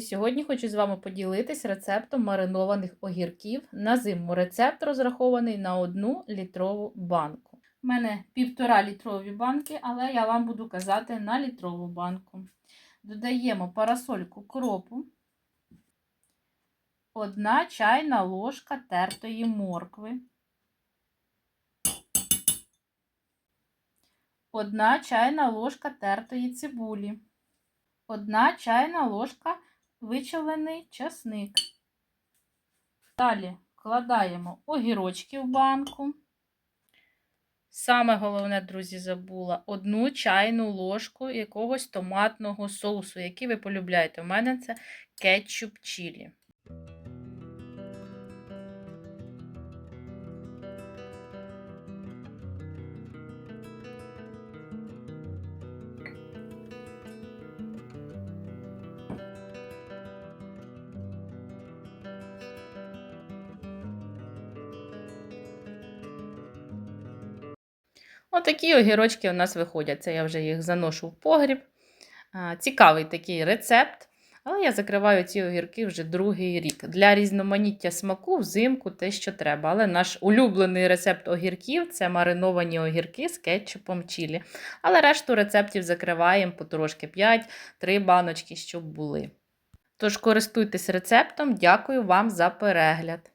Сьогодні хочу з вами поділитись рецептом маринованих огірків. На зиму рецепт розрахований на одну літрову банку. У мене півтора літрові банки, але я вам буду казати на літрову банку. Додаємо парасольку кропу, одна чайна ложка тертої моркви, одна чайна ложка тертої цибулі, одна чайна ложка вичавлений часник. Далі вкладаємо огірочки в банку. Саме головне, друзі, забула одну чайну ложку якогось томатного соусу, який ви полюбляєте. У мене це кетчуп чілі. Отакі огірочки у нас виходять. Це я вже їх заношу в погріб. Цікавий такий рецепт. Але я закриваю ці огірки вже другий рік. Для різноманіття смаку взимку те, що треба. Але наш улюблений рецепт огірків це мариновані огірки з кетчупом чілі. Але решту рецептів закриваємо потрошки 5-3 баночки, щоб були. Тож користуйтесь рецептом, дякую вам за перегляд.